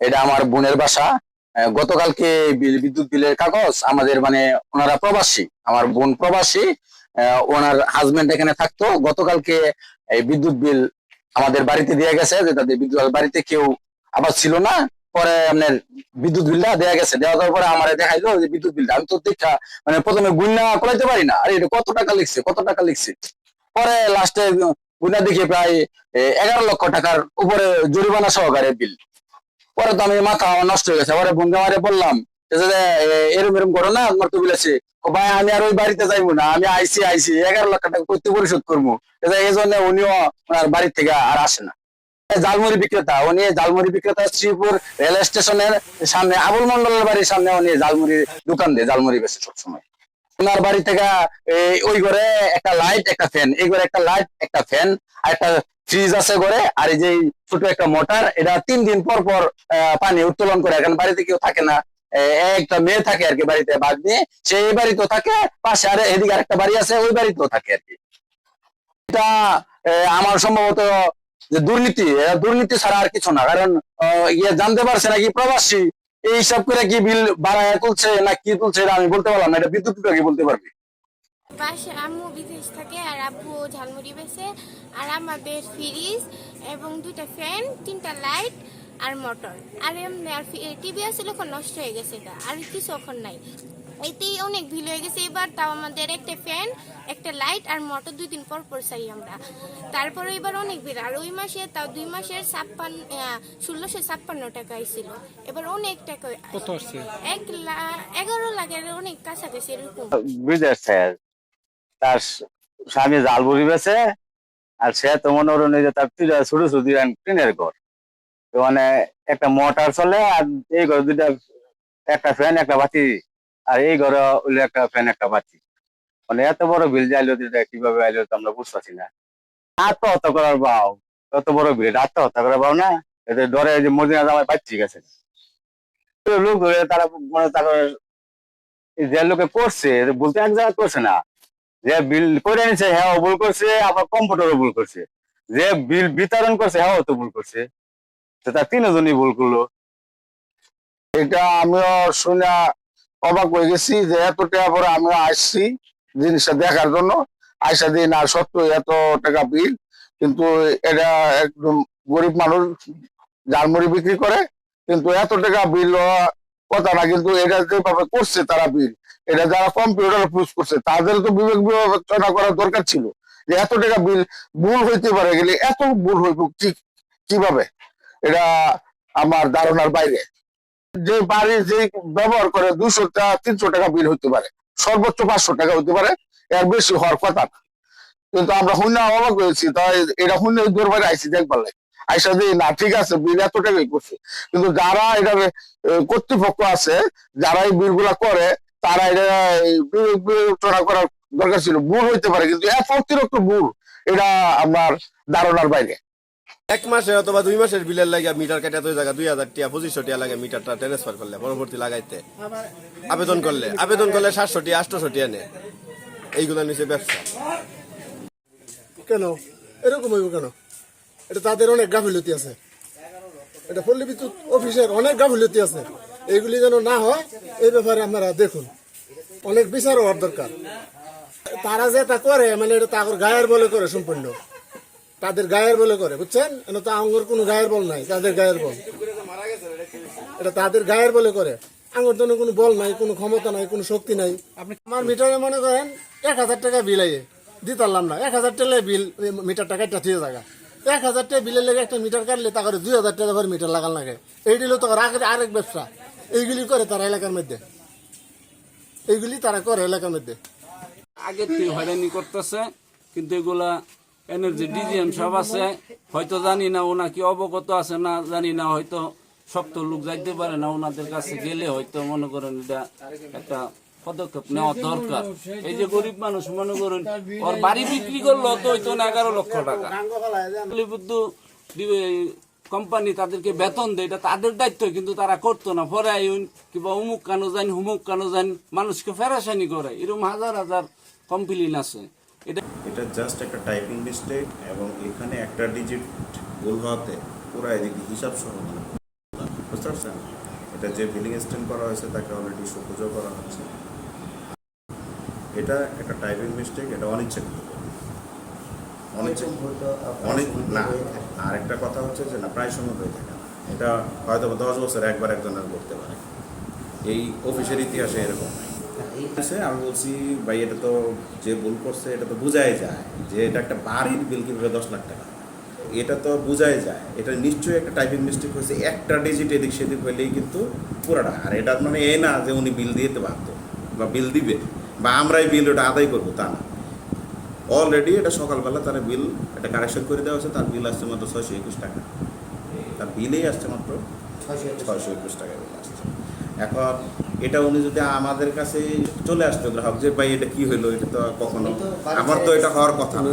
এটা আমার বোনের বাসা। গতকালকে বিদ্যুৎ বিলের কাগজ আমাদের মানে ওনারা প্রবাসী, আমার বোন প্রবাসী ওনার হাজবেন্ড এখানে থাকতো। গতকালকে এই বিদ্যুৎ বিল আমাদের বাড়িতে দিয়ে গেছে, যে তাদের বিদ্যুৎ বাড়িতে কেউ আবার ছিল না। পরে আপনার বিদ্যুৎ বিলটা দেওয়া গেছে। দেওয়া দেওয়ার পরে আমার দেখাইলো যে বিদ্যুৎ বিলটা, আমি তো দেখা মানে প্রথমে গুন্না করাইতে পারি না। আরে, এটা কত টাকা লিখছে, কত টাকা লিখছে? পরে লাস্টে গুন্না দেখি প্রায় এগারো লক্ষ টাকার উপরে জরিমানা সহকারে বিল। পরে তো আমি মাথা আমার নষ্ট হয়ে গেছে। পরে বন্ধু আমারে বললাম এরম এরম করো না তোমার তো বিল আছে ও ভাই, আমি আর ওই বাড়িতে যাইবো না, আমি আইসি আইসি, এগারো লক্ষ টাকা করতে পরিশোধ করব। এই জন্য উনিও ওনার বাড়ি থেকে আর আসে না। জালমুড়ি বিক্রেতা, উনি জালমুড়ি বিক্রেতা শ্রীপুর রেল স্টেশনের সামনে, আবুল মন্ডলের বাড়ির সামনে উনি জালমুড়ি দোকান দেয় জালমুড়ি বেচে সবসময়। ওনার বাড়ি থেকে ওই ঘরে একটা লাইট, একটা ফ্যান, এই ঘরে একটা লাইট, একটা ফ্যান, আর একটা ফ্রিজ আছে ঘরে, আর এই যে ছোট একটা মোটর এটা তিন দিন পর পর পানি উত্তোলন করে এখন বাড়িতে কেউ থাকে না। একটা মেয়ে থাকে আর কি বাড়িতে বাদ নিয়ে সেই বাড়িতেও থাকে, পাশে আর এদিকে আরেকটা বাড়ি আছে, ওই বাড়িতেও থাকে আর কি। এটা আমার সম্ভবত যে দুর্নীতি দুর্নীতি ছাড়া আর কিছু না, কারণ ইয়ে জানতে পারছে নাকি প্রবাসী, এই হিসাব করে কি বিল বাড়ায় তুলছে না কি তুলছে, এটা আমি বলতে পারলাম না, এটা বিদ্যুৎ বিভাগই বলতে পারবে। পাশে আম্মু বিদেশ থাকে আর আব্বু ঝালমুড়ি বেছে। আর আমাদের ফ্রিজ এবং দুইটা ফ্যান তিনটা লাইট আর মোটর আর এমনি আর টিভি আসলে এখন নষ্ট হয়ে গেছে এটা। আর কিছু এখন নাই। এতেই অনেক ভিল হয়ে গেছে। এবার তাও আমাদের একটা ফ্যান একটা লাইট আর মোটর দুই দিন পর পর চাই আমরা। তারপরে এবার অনেক ভিড়। আর ওই মাসে তাও দুই মাসের ছাপ্পান্ন ষোলোশো ছাপ্পান্ন টাকা আইছিল এবার অনেক টাকা এক লাখ এগারো লাখের অনেক কাছাকাছি এরকম। তার স্বামী জাল বুড়ি বেছে, আর সে তো মনে এই যে তার ছোট ছোট টিনের ঘর। মানে একটা মোটর চলে, আর এই ঘরে দুইটা, একটা ফ্যান, একটা বাতি, আর এই ঘরে একটা ফ্যান, একটা বাতি। মানে এত বড় বিল যাইলো যেটা কীভাবে আইলো তো আমরা বুঝতেছি না। আত্মহত্যা করার বাও, এত বড় বিল, আত্মহত্যা করার বাও না। এতে ডরে যে মদিনা জামাই বাচ্চি গেছে। লোক ধরে তারা মানে তারা যে লোকে করছে বলতে এক জায়গায় করছে না। যে বিল করে নিছে হ্যাঁ ভুল করছে, আবার কম্পিউটারও ভুল করছে। যে বিল বিতরণ করছে হ্যাঁ তো ভুল করছে। তো তার তিনজনই ভুল করল। এটা আমিও শুনে অবাক হয়ে গেছি যে এত টাকা পরে আমরা আসছি জিনিসটা দেখার জন্য। আইসা দিন আর সত্য, এত টাকা বিল। কিন্তু এটা একদম গরিব মানুষ ঝালমুড়ি বিক্রি করে, কিন্তু এত টাকা বিল কথা না কিন্তু এটা যেভাবে করছে তারা বিল। এটা যারা কম্পিউটার ইউজ করছে, তাদের তো বিবেক বিবেচনা করার দরকার ছিল যে এত টাকা বিল ভুল হইতে পারে, গেলে এত ভুল হইব কীভাবে? এটা আমার ধারণার বাইরে। যে বাড়ি যে ব্যবহার করে দুশো টাকা তিনশো টাকা বিল হইতে পারে, সর্বোচ্চ পাঁচশো টাকা হতে পারে, এর বেশি হওয়ার কথা না। কিন্তু আমরা শুনে অবাক হয়েছি, তাই এটা শুনে দরবারে আইসি দেখবার লাগে। আইসা দিয়ে না, ঠিক আছে বিল এত টাকাই করছে। কিন্তু যারা এটা কর্তৃপক্ষ আছে, যারা এই বিলগুলা করে তারা এটা বিবেচনা করার দরকার ছিল। ভুল হইতে পারে কিন্তু এত অতিরিক্ত ভুল। এটা আমার ধারণার বাইরে। এক মাসে অথবা দুই মাসের বিলের লাগে মিটার কাটা তো জায়গা দুই হাজার টিয়া পঁচিশশো টিয়া লাগে মিটারটা ট্রান্সফার করলে পরবর্তী লাগাইতে। আবেদন করলে আবেদন করলে সাতশো টিয়া আটশো টিয়া নেয় এইগুলো নিচে ব্যবসা। কেন? এরকম হইব কেন? এটা তাদের অনেক গাফিলতি আছে। এটা পল্লী বিদ্যুৎ অফিসের অনেক গাফিলতি আছে। এইগুলি যেন না হয়, এই ব্যাপারে আপনারা দেখুন। অনেক বিচার হওয়ার দরকার। তারা যে তা করে মানে এটা তাদের গায়ের বলে করে সম্পূর্ণ। তাদের গায়ের বলে করে, বুঝছেন? এটা তো আঙ্গুর কোনো গায়ের বল নাই, তাদের গায়ের বল। এটা তাদের গায়ের বলে করে। আঙ্গুর জন্য কোনো বল নাই, কোনো ক্ষমতা নাই, কোনো শক্তি নাই। আপনি আমার মিটারে মনে করেন, এক হাজার টাকা বিল আইয়ে দিতে পারলাম না। এক হাজার টাকা বিল মিটার টাকা একটা থুয়ে জায়গা এক হাজার টাকা বিলের লেগে একটা মিটার কাটলে তাকে দুই হাজার টাকা মিটার লাগান লাগে। এইটি হলো তো আরেক আরেক ব্যবসা। এইগুলি করে তারা এলাকার মধ্যে। এইগুলি তারা করে এলাকার মধ্যে। আগে থেকে হয়রানি করতেছে কিন্তু এগুলা এনার্জি ডিজিএম সব আছে। হয়তো জানি না ওনা কি অবগত আছে না জানি না হয়তো শক্ত লোক যাইতে পারে না ওনাদের কাছে গেলে হয়তো মনে করেন এটা একটা পদক্ষেপ নেওয়া দরকার। এই যে গরিব মানুষ মনে করেন ওর বাড়ি বিক্রি করল তো হয়তো এগারো লক্ষ টাকা। কোম্পানি তাদেরকে বেতন দেয়, এটা তাদের দায়িত্ব, কিন্তু তারা করতো না। পরে আইন কিংবা অমুক কানো জানি, হুমুক কানো জানি, মানুষকে ফেরাসানি করে। এরকম হাজার হাজার কমপ্লেন আছে। এটা এটা জাস্ট একটা টাইপিং মিস্টেক এবং এখানে একটা ডিজিট ভুল হওয়াতে পুরো এদিকে হিসাব সহ মানে বুঝতে পারছেন? এটা যে বিলিং স্ট্যান্ড করা হয়েছে, তাকে অলরেডি সুপুজো করা হচ্ছে। এটা একটা টাইপিং মিস্টেক এটা অনিচ্ছাকৃত। অনিচ্ছা অনেক না আর একটা কথা হচ্ছে যে না প্রায় সময় হয়ে থাকে না। এটা হয়তো দশ বছর একবার একজনের করতে পারে। এই অফিসের ইতিহাসে এরকম আছে, আমি বলছি ভাই এটা তো যে ভুল করছে এটা তো বোঝাই যায় যে এটা একটা বাড়ির বিল কীভাবে দশ লাখ টাকা। এটা তো বোঝাই যায়। এটা নিশ্চয়ই একটা টাইপিং মিস্টেক হয়েছে। একটা ডিজিট এদিক সেদিক হইলেই কিন্তু পুরাটা। আর এটা মানে এই না যে উনি বিল দিতে বাধ্য বা বিল দিবে বা আমরাই বিল ওটা আদায় করব তা না। অলরেডি এটা সকালবেলা তার বিল এটা কারেকশন করে দেওয়া হয়েছে তার বিল আসছে মাত্র ছয়শো একুশ টাকা। তার বিলেই আসছে মাত্র ছয়শো একুশ টাকা। বিল আসছে। এখন এটা উনি যদি আমাদের কাছে চলে আসতো গ্রাহক যে ভাই এটা কি হইল? এটা তো কখনো আমার তো এটা হওয়ার কথা না